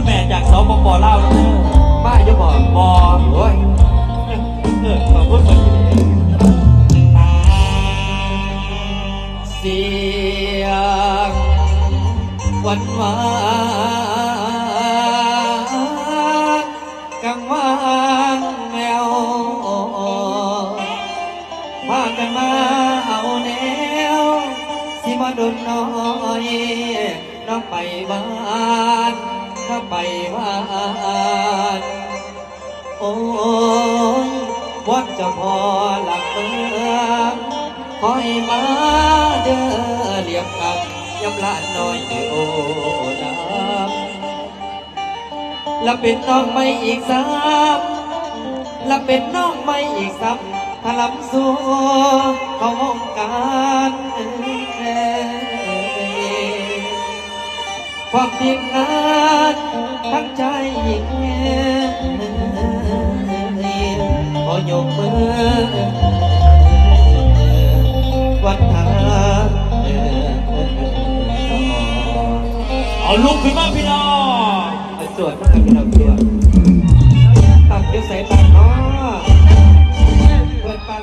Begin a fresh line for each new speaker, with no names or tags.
คุณแม่จากสปปลาวนะ
บ้าจะบอก
บอ
โอ้ย
เออขอบคุณคนที่
เสียงหวันวานกังวานแมวพากันมาเอาแนวสิมาดนน้อยน้องไปบ้าน น้องไปบ้านโอ้ยวัดจะพอหลักเมืองคอยมาเด้อเรียบกับยำลาน้อยในโอ้ดำและเป็นน้องไม่อีกซ้ำและเป็นน้องไม่อีกซ้ำถลำสู่เขาวงการ ความทีมงานทั้งใจยิ่งแง่ขอยกมือวัดทาง
เอาลุกขึ้นมาพี่น้อง
สวดมากพี่น้องสวดตัดเดี๋ยวใส่ตัดเนาะเปิดปาก